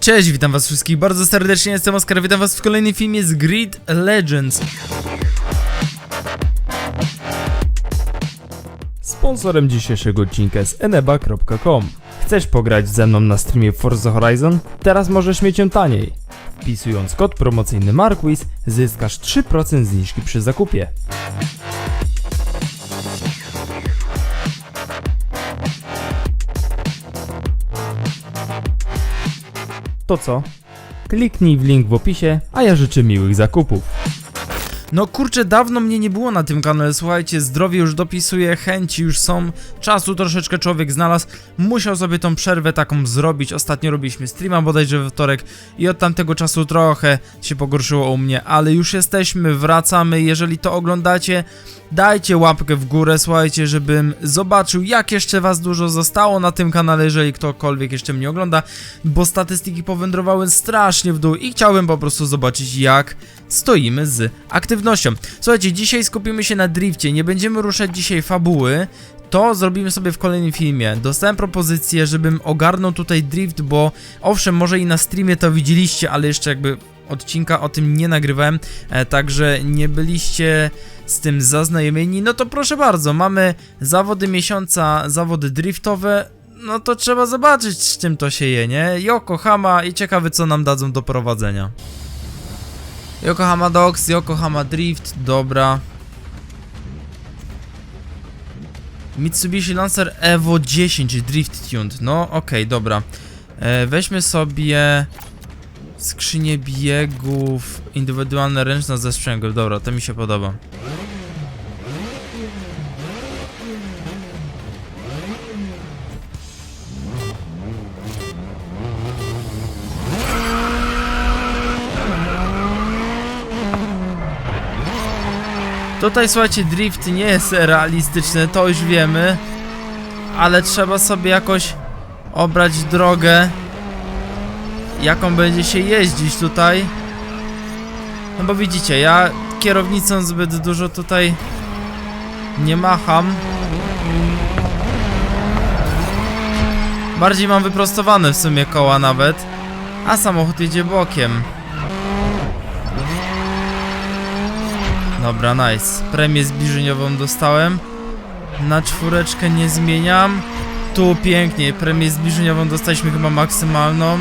Cześć, witam was wszystkich bardzo serdecznie, jestem Oskar, witam was w kolejnym filmie z Grid Legends. Sponsorem dzisiejszego odcinka jest eneba.com. Chcesz pograć ze mną na streamie Forza Horizon? Teraz możesz mieć ją taniej. Wpisując kod promocyjny Marquis zyskasz 3% zniżki przy zakupie. To co? Kliknij w link w opisie, a ja życzę miłych zakupów. No kurczę, dawno mnie nie było na tym kanale, słuchajcie, zdrowie już dopisuje, chęci już są, czasu troszeczkę człowiek znalazł, musiał sobie tą przerwę taką zrobić, ostatnio robiliśmy streama bodajże we wtorek i od tamtego czasu trochę się pogorszyło u mnie, ale już jesteśmy, wracamy, jeżeli to oglądacie, dajcie łapkę w górę, słuchajcie, żebym zobaczył jak jeszcze was dużo zostało na tym kanale, jeżeli ktokolwiek jeszcze mnie ogląda, bo statystyki powędrowały strasznie w dół i chciałbym po prostu zobaczyć jak stoimy z aktywnością. Słuchajcie, dzisiaj skupimy się na drifcie, nie będziemy ruszać dzisiaj fabuły, to zrobimy sobie w kolejnym filmie. Dostałem propozycję, żebym ogarnął tutaj drift, bo owszem, może i na streamie to widzieliście, ale jeszcze jakby odcinka o tym nie nagrywałem, e, także nie byliście z tym zaznajomieni, no to proszę bardzo, mamy zawody miesiąca, zawody driftowe, no to trzeba zobaczyć z czym to się je, nie? Yokohama i ciekawy co nam dadzą do prowadzenia. Yokohama Docks, Yokohama Drift, dobra. Mitsubishi Lancer Evo 10 Drift Tuned, no okej, dobra. E, weźmy sobie skrzynię biegów, indywidualne ręczna ze sprzęgłem, dobra, to mi się podoba. Tutaj słuchajcie, drift nie jest realistyczny, to już wiemy. Ale trzeba sobie jakoś obrać drogę, jaką będzie się jeździć tutaj. No bo widzicie, ja kierownicą zbyt dużo tutaj nie macham. Bardziej mam wyprostowane w sumie koła nawet, a samochód jedzie bokiem. Dobra, nice. Premię zbliżeniową dostałem. Na czwóreczkę nie zmieniam. Tu pięknie, premię zbliżeniową dostaliśmy chyba maksymalną.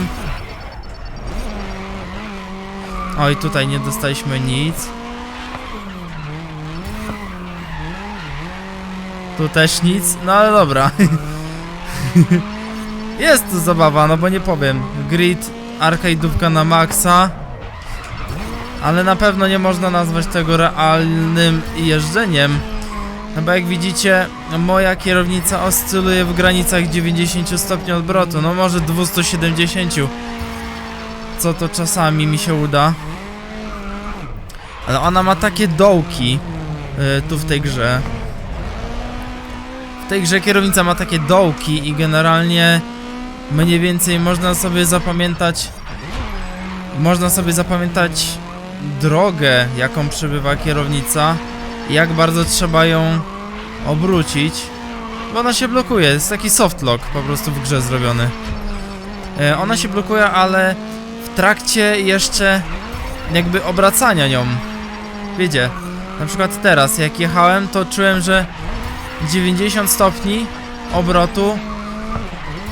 Oj, tutaj nie dostaliśmy nic. Tu też nic, no ale dobra. Jest to zabawa, no bo nie powiem. Grid, arcade'ówka na maksa. Ale na pewno nie można nazwać tego realnym jeżdżeniem. No bo jak widzicie, moja kierownica oscyluje w granicach 90 stopni odwrotu, no może 270. Co to czasami mi się uda. Ale ona ma takie dołki yy, tu w tej grze. W tej grze kierownica ma takie dołki i generalnie mniej więcej można sobie zapamiętać można sobie zapamiętać drogę, jaką przebywa kierownica i jak bardzo trzeba ją obrócić, bo ona się blokuje, jest taki softlock po prostu w grze zrobiony. E, ona się blokuje, ale w trakcie jeszcze jakby obracania nią. Wiecie, na przykład teraz jak jechałem, to czułem, że 90 stopni obrotu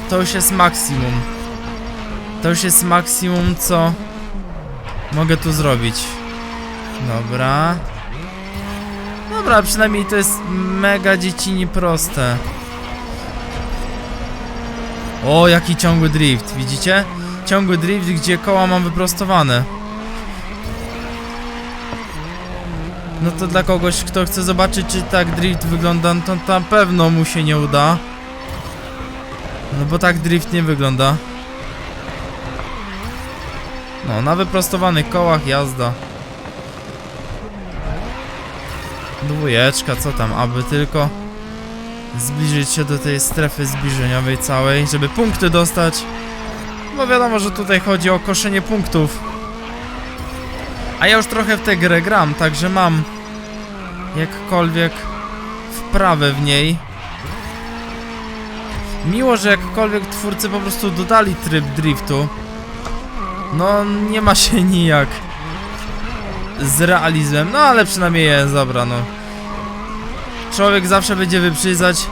to już jest maksimum. To już jest maksimum, co mogę tu zrobić. Dobra. Dobra, przynajmniej to jest mega dziecini proste. O, jaki ciągły drift, widzicie? Ciągły drift, gdzie koła mam wyprostowane. No to dla kogoś, kto chce zobaczyć, czy tak drift wygląda, no to na pewno mu się nie uda. No bo tak drift nie wygląda. No, na wyprostowanych kołach jazda. Dwójeczka, co tam, aby tylko zbliżyć się do tej strefy zbliżeniowej całej, żeby punkty dostać. Bo wiadomo, że tutaj chodzi o koszenie punktów. A ja już trochę w tę grę gram, także mam jakkolwiek wprawę w niej. Miło, że jakkolwiek twórcy po prostu dodali tryb driftu. No, nie ma się nijak z realizmem, no ale przynajmniej jest, dobra, no. Człowiek zawsze będzie wyprzedzać,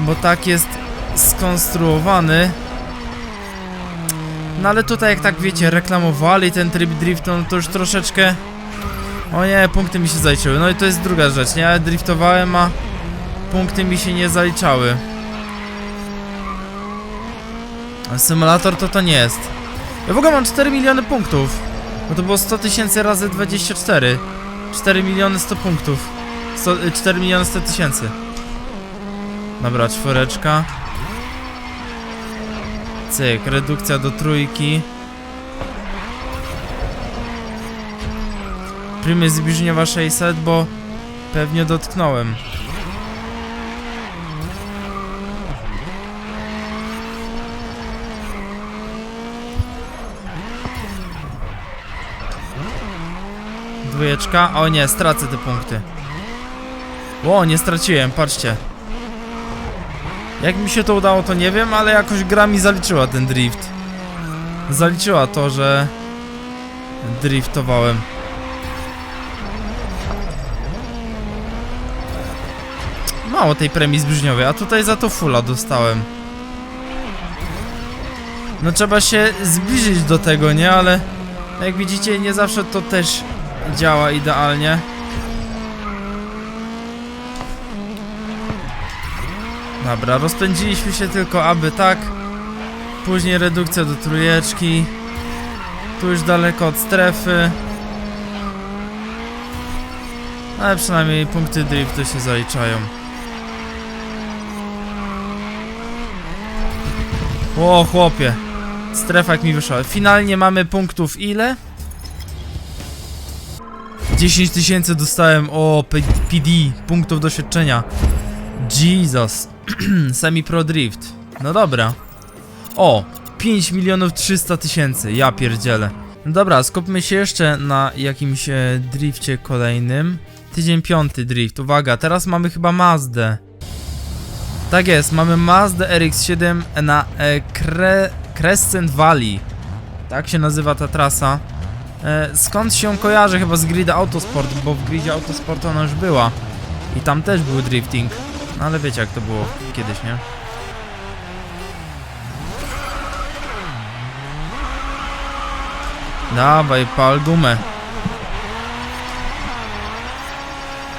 bo tak jest skonstruowany. No ale tutaj jak tak wiecie, reklamowali ten tryb drift, no to już troszeczkę... O nie, punkty mi się zaliczyły. No i to jest druga rzecz, nie? Ja driftowałem, a punkty mi się nie zaliczały. A Symulator to to nie jest. Ja w ogóle mam 4 miliony punktów. Bo to było 100 tysięcy razy 24. 4 miliony 100 punktów. 100, y, 4 miliony 100 tysięcy. Dobra, czworeczka. Cyk, redukcja do trójki. Prymy zbliżeniowa 600, bo pewnie dotknąłem. Dwójeczka. O nie, stracę te punkty. O, nie straciłem, patrzcie. Jak mi się to udało, to nie wiem, ale jakoś gra mi zaliczyła ten drift. Zaliczyła to, że driftowałem. Mało tej premii zbliżeniowej, a tutaj za to fulla dostałem. No trzeba się zbliżyć do tego, nie? Ale jak widzicie, nie zawsze to też działa idealnie. Dobra, rozpędziliśmy się tylko aby tak. Później redukcja do trójeczki. Tu już daleko od strefy. Ale przynajmniej punkty driftu się zaliczają. O chłopie. Strefa jak mi wyszła. Finalnie mamy punktów ile? 10 tysięcy dostałem o PD, punktów doświadczenia. Jesus. Semi-pro drift. No dobra. O, 5 milionów 300 tysięcy. Ja pierdzielę. No dobra, skupmy się jeszcze na jakimś e, drifcie kolejnym. Tydzień piąty drift. Uwaga, teraz mamy chyba Mazdę. Tak jest, mamy Mazdę RX-7 na e, Cre Crescent Valley. Tak się nazywa ta trasa. E, skąd się kojarzy? Chyba z Grid Autosport, bo w Gridzie Autosport ona już była. I tam też był drifting. No ale wiecie jak to było kiedyś, nie? Dawaj, pal gumę.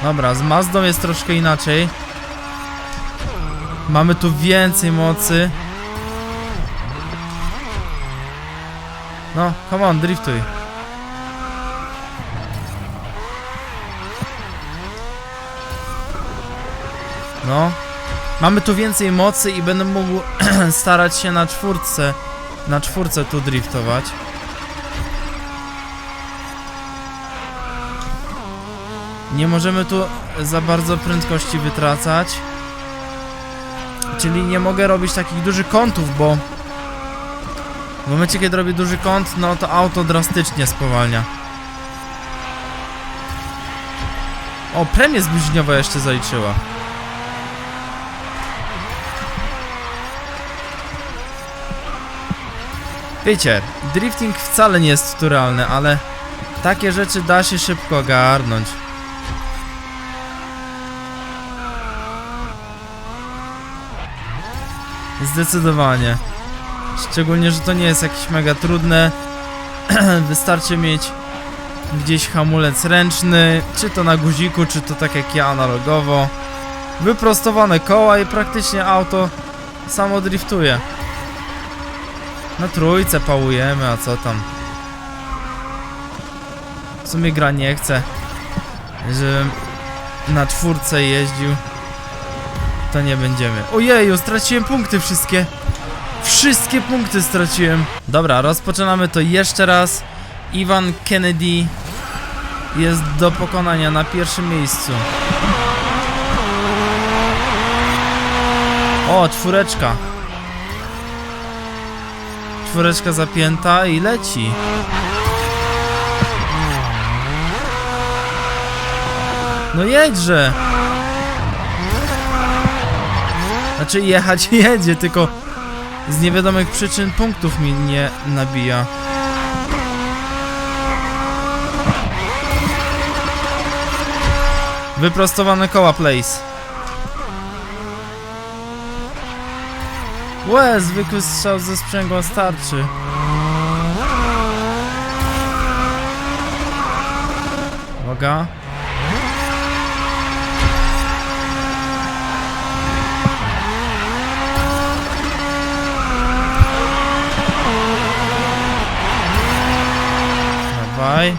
Dobra, z Mazdą jest troszkę inaczej. Mamy tu więcej mocy. No, come on, driftuj. No. Mamy tu więcej mocy i będę mógł starać się na czwórce, na czwórce tu driftować. Nie możemy tu za bardzo prędkości wytracać. Czyli nie mogę robić takich dużych kątów, bo w momencie kiedy robię duży kąt, no to auto drastycznie spowalnia. O, premię zbliżeniowa jeszcze zaliczyła. Wiecie, drifting wcale nie jest naturalny, ale takie rzeczy da się szybko ogarnąć. Zdecydowanie. Szczególnie, że to nie jest jakieś mega trudne. Wystarczy mieć gdzieś hamulec ręczny, czy to na guziku, czy to tak jak ja analogowo. Wyprostowane koła i praktycznie auto samo driftuje. Na trójce pałujemy, a co tam? W sumie gra nie chce, żebym na czwórce jeździł. To nie będziemy. Ojeju, straciłem punkty wszystkie. Wszystkie punkty straciłem. Dobra, rozpoczynamy to jeszcze raz. Ivan Kennedy jest do pokonania na pierwszym miejscu. O, czwóreczka czwóreczka zapięta i leci. No jedźże! Znaczy jechać jedzie, tylko z niewiadomych przyczyn punktów mi nie nabija. Wyprostowane koła, place. Łe, zwykły strzał ze sprzęgła starczy. Uwaga. Dawaj.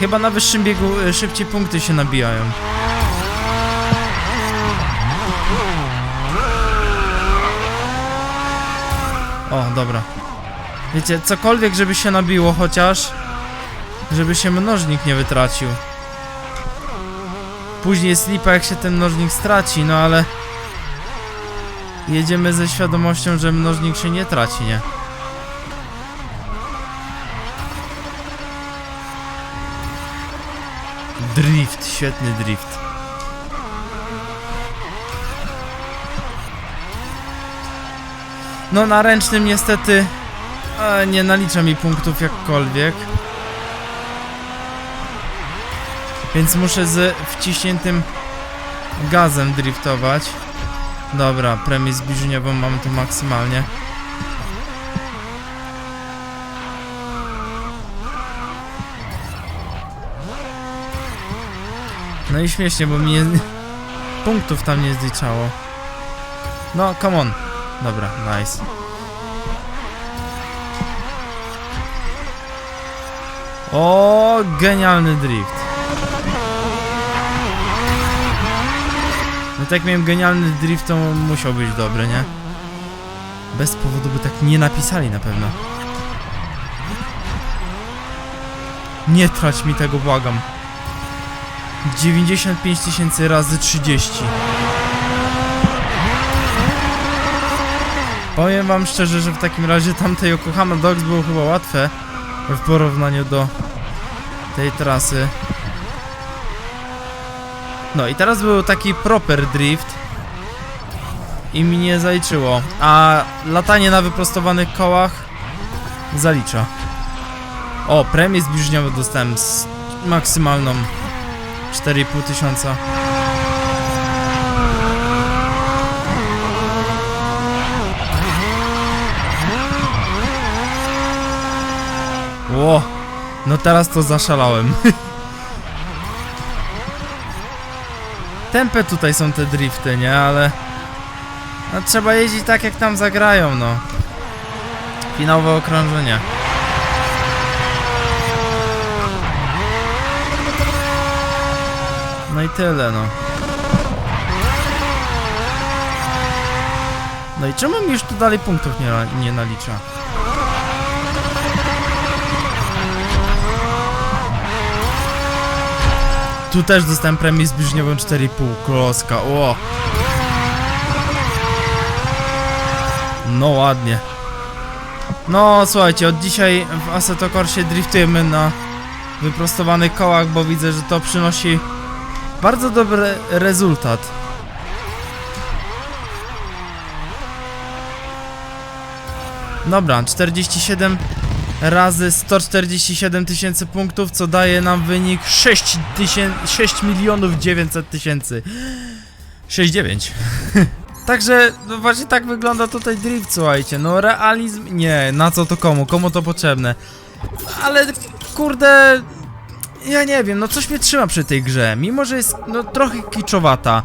Chyba na wyższym biegu y, szybciej punkty się nabijają. O, dobra. Wiecie, cokolwiek, żeby się nabiło chociaż, żeby się mnożnik nie wytracił. Później jest lipa, jak się ten mnożnik straci, no ale... Jedziemy ze świadomością, że mnożnik się nie traci, nie? Drift, świetny drift. No na ręcznym niestety e, nie nalicza mi punktów jakkolwiek. Więc muszę z wciśniętym gazem driftować. Dobra, premię zbliżeniową mamy tu maksymalnie. No i śmiesznie, bo mi punktów tam nie zliczało. No, come on. Dobra, nice. O, genialny drift. No tak miałem genialny drift, to musiał być dobry, nie? Bez powodu by tak nie napisali na pewno. Nie trać mi tego, błagam. 95 tysięcy razy 30. Powiem wam szczerze, że w takim razie tamte Yokohama Dogs było chyba łatwe w porównaniu do tej trasy. No i teraz był taki proper drift i mi nie zaliczyło, a latanie na wyprostowanych kołach zalicza. O, premię zbliżeniową dostałem z maksymalną 4,5 tysiąca. Ło, no teraz to zaszalałem. Tempe tutaj są te drifty, nie? Ale... No trzeba jeździć tak jak tam zagrają, no. Finałowe okrążenie. No i tyle, no. No i czemu mi już tu dalej punktów nie, nie nalicza? Tu też dostałem premię zbliżeniową 4,5 kloska, o! No ładnie. No słuchajcie, od dzisiaj w Assetto driftujemy na wyprostowanych kołach, bo widzę, że to przynosi bardzo dobry rezultat. Dobra, 47 razy 147 tysięcy punktów, co daje nam wynik 6, tysię- 6 milionów 900 tysięcy. 6,9. Także, no właśnie tak wygląda tutaj drift, słuchajcie. No realizm, nie, na co to komu, komu to potrzebne. Ale, kurde, ja nie wiem, no coś mnie trzyma przy tej grze. Mimo, że jest no trochę kiczowata.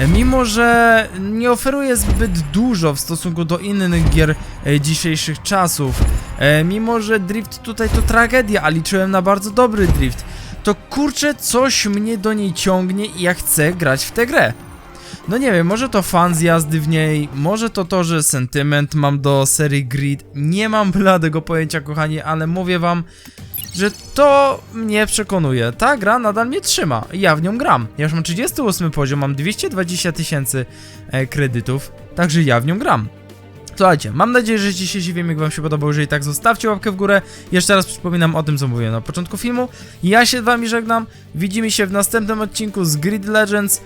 Mimo, że nie oferuje zbyt dużo w stosunku do innych gier e, dzisiejszych czasów. E, mimo, że drift tutaj to tragedia, a liczyłem na bardzo dobry drift. To kurczę, coś mnie do niej ciągnie i ja chcę grać w tę grę. No nie wiem, może to fan z jazdy w niej, może to to, że sentyment mam do serii Grid. Nie mam bladego pojęcia, kochani, ale mówię wam, że to mnie przekonuje. Ta gra nadal mnie trzyma. Ja w nią gram. Ja już mam 38 poziom, mam 220 tysięcy e, kredytów, także ja w nią gram. Słuchajcie, mam nadzieję, że dzisiejszy filmik wam się podobał, jeżeli tak zostawcie łapkę w górę. Jeszcze raz przypominam o tym, co mówiłem na początku filmu. Ja się z wami żegnam, widzimy się w następnym odcinku z Grid Legends.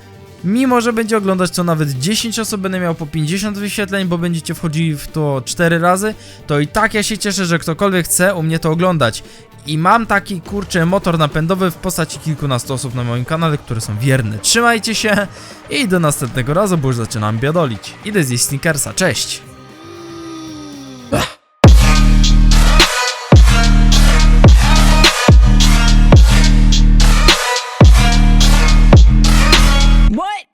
Mimo, że będzie oglądać co nawet 10 osób, będę miał po 50 wyświetleń, bo będziecie wchodzili w to 4 razy, to i tak ja się cieszę, że ktokolwiek chce u mnie to oglądać. I mam taki kurczę motor napędowy w postaci kilkunastu osób na moim kanale, które są wierne. Trzymajcie się i do następnego razu, bo już zaczynam biadolić. Idę zjeść Snickersa, cześć!